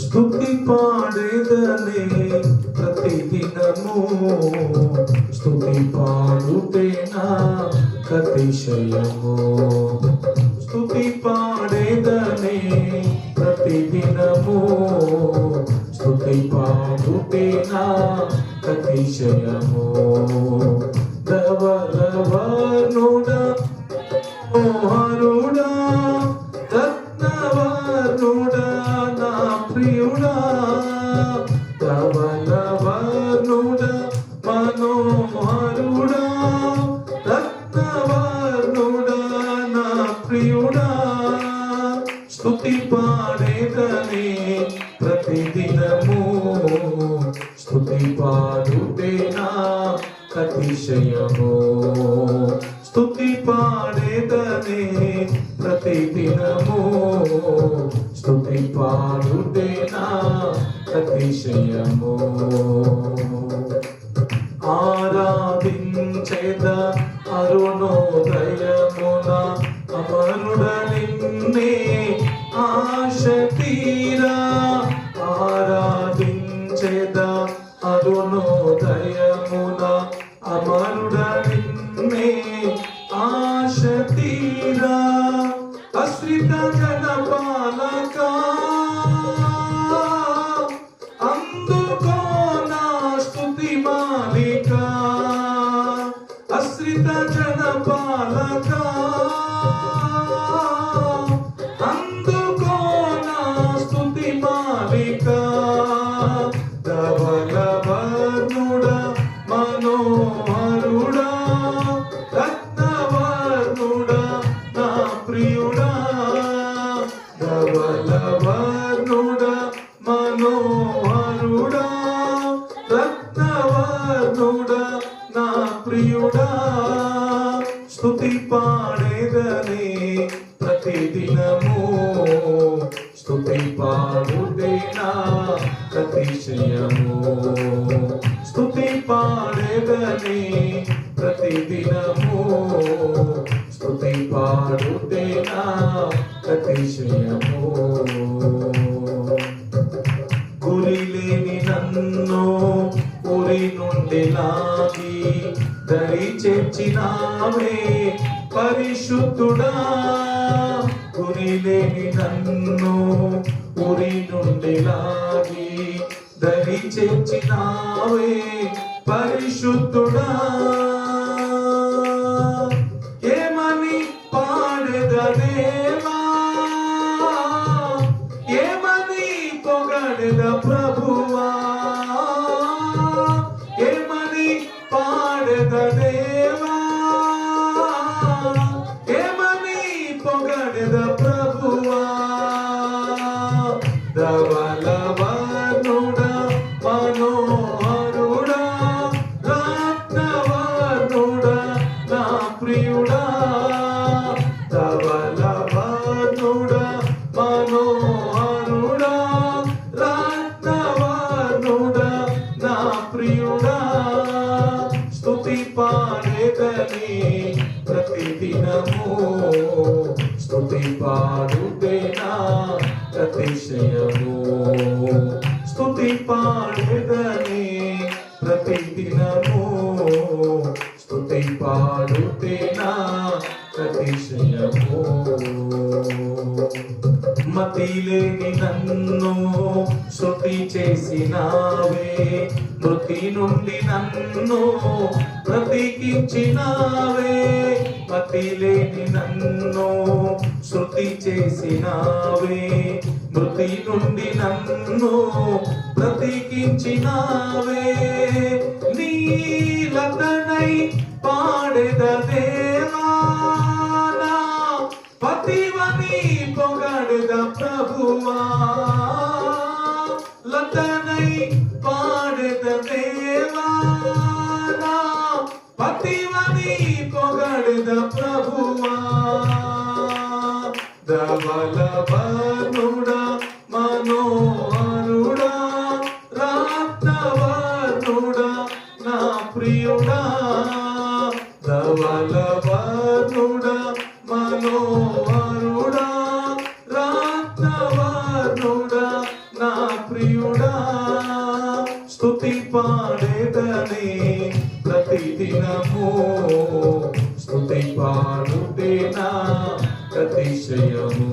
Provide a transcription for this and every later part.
స్తుతి పాడేదనే ప్రతిదినము స్థుతి పాడుతేనా కతిశయము స్తుతి పాడేదనే ప్రతిదినము స్థుతి పాడుతేనా కతిశయము ధవలవర్ణుడా మోహనుడా ప్రతిదినము స్థుతి పాడుతేనా అతిశయము. స్థుతి పాడేదనే ప్రతి దినము స్థుతి పాడుతేనా అతిశయము. అమరుడ నిన్నే స్థుతి స్తుతి పాడేదనే ప్రతిదినము స్థుతి పాడుదేనా అతిశయము స్తుతి పాడేదనే ప్రతిదినము స్థుతి పాడుదేనా ప్రతిశయము గురి లేని నన్ను ఉరి నుండిలా నామే పరిశుద్ధుడా. గురి లేని నన్ను ఉరి నుండి లాగి దరి చేర్చినావే పరిశుద్ధుడా. మనోహరుడా రత్నవర్ణుడా నా ప్రియుడా. ధవల మనోహరుడా రత్నవర్ణుడా నా ప్రియుడా. స్తుతి పాడేదని ప్రతిదినము. స్తుతి పాడుతేనా అతిశయము స్తుతి పాడేదని ప్రతిదినము. స్తుతి పాడుతేనా ప్రతిశయము. మతి లేని నన్ను శృతి చేసినావే. మృతి నుండి నన్ను బ్రతికించినావే. మతిలేని నన్ను శృతి చేసినావే. మృతి నుండి నన్ను బ్రతికించినావే నీలతనై పాడెద దేవా పతివని పొగడుద ప్రభువా. లతనై పాడెద దేవా పతివని పొగడుద ప్రభువా. ధవల ప్రియుడా ధవల వరుడా మనోహరుడా రాత్నవరుడా నా ప్రియుడా. స్థుతి పాడేటని ప్రతిదినము స్థుతి పాడుటేనా ప్రతిశయము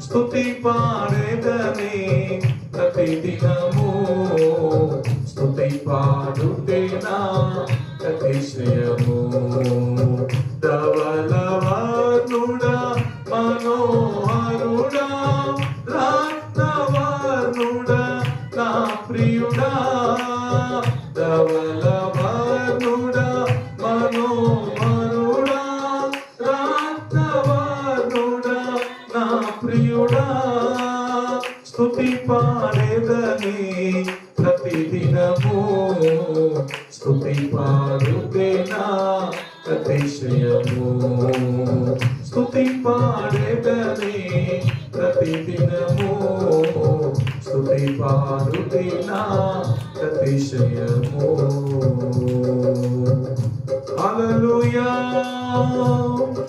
స్థుతి పాడేటని ప్రతిదినము ధవలవర్ణుడా మనోహరుడా రత్నవర్ణుడా నా ప్రియుడా ధవలవర్ణుడా మనోహరుడా రత్నవర్ణుడా నా ప్రియుడా. స్తుతి పాడేదని ప్రతిదినము స్తుతి పాడుతేనా అతిశయము స్తుతి పాడేదని ప్రతిదినము స్తుతి పాడుతేనా అతిశయము హల్లెలూయా